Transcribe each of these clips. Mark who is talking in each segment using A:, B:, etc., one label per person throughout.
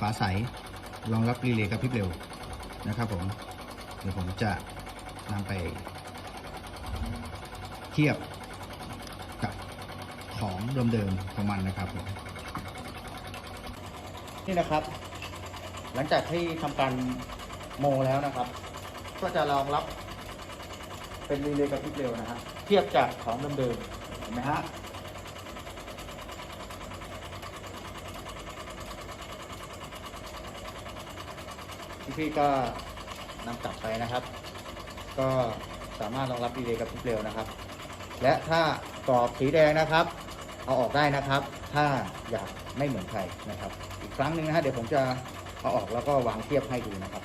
A: ฝาใสรองรับรีเลย์กระพริบเร็วนะครับผมเดี๋ยวผมจะนำไปเทียบกับของเดิมๆของมันนะครับผมนี่นะครับ หลังจากที่ทำการโมแล้วนะครับ ก็จะรองรับเป็นรีเลย์กระพริบเร็วนะฮะเทียบจากของเดิมๆเห็นไหมฮะ พี่ๆก็นำกลับไปนะครับ ก็สามารถรองรับรีเลย์กับพริบเร็วนะครับ และถ้ากรอบสีแดงนะครับ เอาออกได้นะครับ ถ้าอยากไม่เหมือนใครนะครับ อีกครั้งหนึ่งนะฮะเดี๋ยวผมจะเอาออกแล้วก็วางเทียบให้ดูนะครับ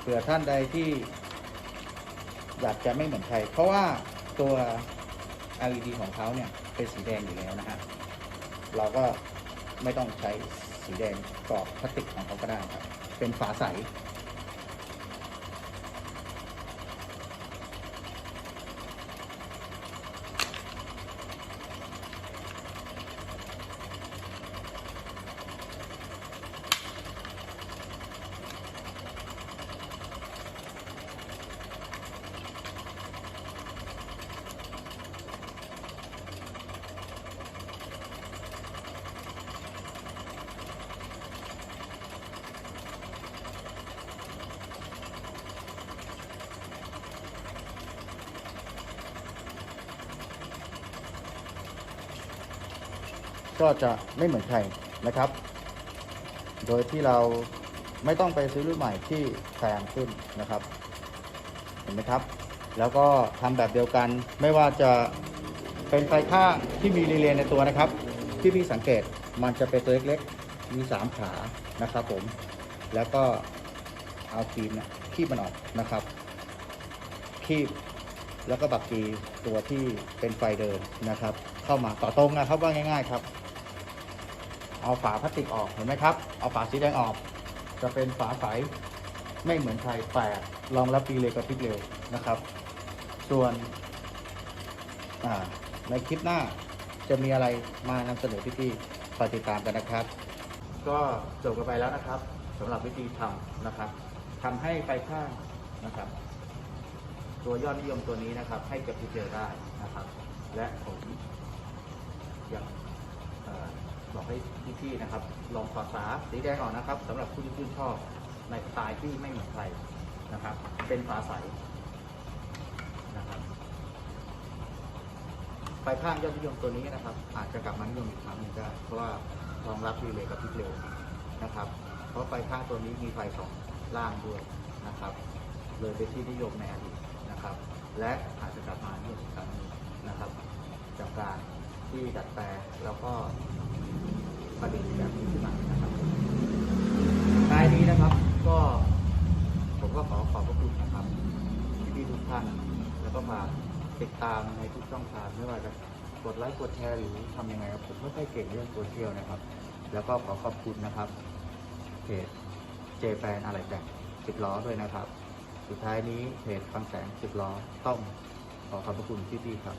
A: เผื่อท่านใดที่อยากจะไม่เหมือนใคร เพราะว่าตัว LED ของเขาเนี่ยเป็นสีแดงอยู่แล้วนะฮะเราก็ไม่ต้องใช้สีแดงกรอบพลาสติกของเขาก็ได้ครับ เป็นฝาใส ก็จะไม่เหมือนใครนะครับ โดยที่เราไม่ต้องไปซื้อรุ่นใหม่ที่แพงขึ้นนะครับ เห็นไหมครับ แล้วก็ทำแบบเดียวกันไม่ว่าจะเป็นไฟข้างที่มีรีเลย์ในตัวนะครับ ที่พี่สังเกตมันจะเป็นตัวเล็กๆ มีสามขานะครับผม แล้วก็เอาครีมเนี่ยคีบมันออกนะครับ คีบแล้วก็บักกีตัวที่เป็นไฟเดิมนะครับ เข้ามาต่อตรงนะครับว่าง่าย ๆ ครับ เอาฝาพลาสติกออกเห็นไหมครับ เอาฝาสีแดงออก จะเป็นฝาใสไม่เหมือนใครแต่รองรับปีเลยกับพริบเร็วนะครับ ส่วนในคลิปหน้าจะมีอะไรมานำเสนอพี่ๆคอยติดตามกันนะครับ ก็จบกันไปแล้วนะครับสำหรับวิธีทำนะครับทำให้ไฟข้างนะครับ ตัวยอดนิยมตัวนี้นะครับ ให้กับพี่เจอได้นะครับ และผมอยากเออ บอกให้พี่ๆนะครับ ลองฝาฝาสีแดงออกนะครับสำหรับผู้ที่ชื่นชอบในสไตล์ที่ไม่เหมือนใครนะครับ เป็นฝาใสนะครับไฟข้างยอดนิยมตัวนี้นะครับ อาจจะกลับมานิยมอีกครั้งหนึงได้เพราะว่ารองรับรีเลย์กับพริบเร็วนะครับ เพราะไฟข้างตัวนี้มีไฟสองล่างด้วยนะครับ เลยเป็นที่นิยมในอดีตนะครับ และอาจจะกลับมานิยมอีกครั้งหนึงนะครับ จากการที่ดัดแปลงแล้วก็ ประดิษฐ์แบบนี้ขึ้นมานะครับท้ายนี้นะครับ ก็ผมก็ขอขอบพระคุณนะครับพี่ทุกท่าน แล้วก็มาติดตามในทุกช่องทางไม่ว่าจะกดไลค์กดแชร์หรือทำยังไงครับผมไม่ค่อยเก่งเรื่องโซเชียลนะครับ แล้วก็ขอขอบคุณนะครับเพจเจแปนอะไรแบบสิบล้อด้วยนะครับ สุดท้ายนี้เพจฟังแสงสิบล้อต้องขอขอบพระคุณพี่ๆครับ